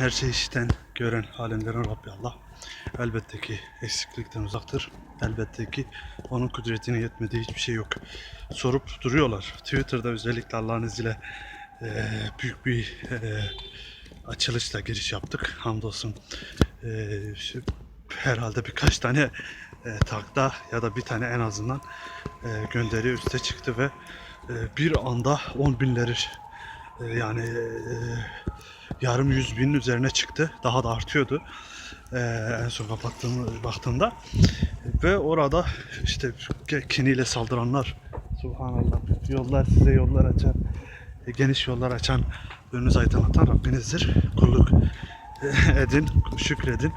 Her şeyi işiten, gören, alemlerin Rabbi Allah. Elbette ki eksiklikten uzaktır. Elbette ki onun kudretine yetmediği hiçbir şey yok. Sorup duruyorlar. Twitter'da özellikle Allah'ın izniyle eee, büyük bir eee, açılışla giriş yaptık. Hamdolsun eee, şu- herhalde birkaç tane eee, takta ya da bir tane en azından eee, gönderi üste çıktı ve eee, bir anda on binleri eee, yani eee, yarım yüz binin üzerine çıktı. Daha da artıyordu. Eee, en son kapattığım baktığımda ve orada işte kiniyle saldıranlar Subhanallah yollar size yollar açan e, geniş yollar açan önünüzü aydınlatan Rabbinizdir. Kulluk e, edin, şükredin.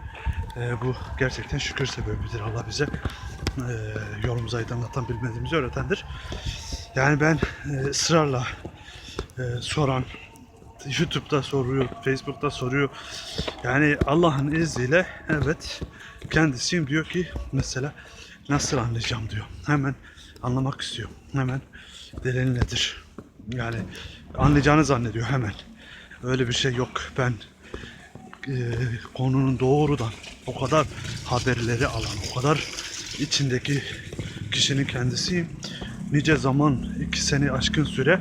E, bu gerçekten şükür sebebidir Allah bize. E, yolumuzu aydınlatan, bilmediğimizi öğretendir. Yani ben e, ısrarla e, soran, YouTube'da soruyor, Facebook'ta soruyor. Yani Allah'ın izniyle evet kendisiyim diyor ki mesela nasıl anlayacağım diyor. Hemen anlamak istiyor. Hemen delil nedir? Yani anlayacağını zannediyor hemen. Öyle bir şey yok. Ben e, konunun doğrudan o kadar haberleri alan, o kadar içindeki kişinin kendisiyim. Nice zaman, iki sene aşkın süre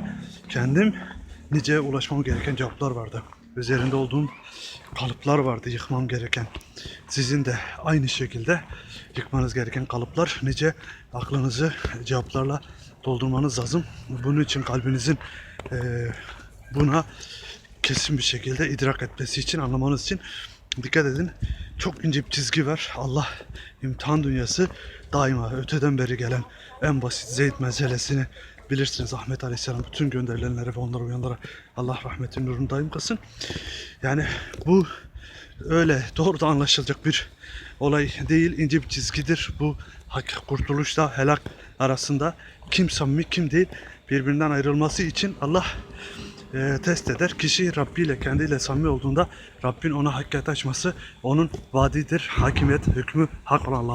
kendim nice ulaşmam gereken cevaplar vardı. Üzerinde olduğum kalıplar vardı yıkmam gereken. Sizin de aynı şekilde yıkmanız gereken kalıplar nice aklınızı cevaplarla doldurmanız lazım. Bunun için kalbinizin eee, buna kesin bir şekilde idrak etmesi için, anlamanız için dikkat edin. Çok ince bir çizgi var. Allah imtihan dünyası daima öteden beri gelen en basit zeyt meselesini bilirsiniz. Ahmet Aleyhisselam bütün gönderilenlere ve onlara uyanlara Allah rahmetin nurunu daim kılsın. Yani bu öyle doğrudan anlaşılacak bir olay değil. ince bir çizgidir. Bu hak, kurtuluşla helak arasında kim samimi kim değil birbirinden ayrılması için Allah e, test eder. Kişi Rabbi ile kendiyle samimi olduğunda Rabbin ona hakikat açması onun vaadidir. Hakimiyet hükmü hak olan Allah.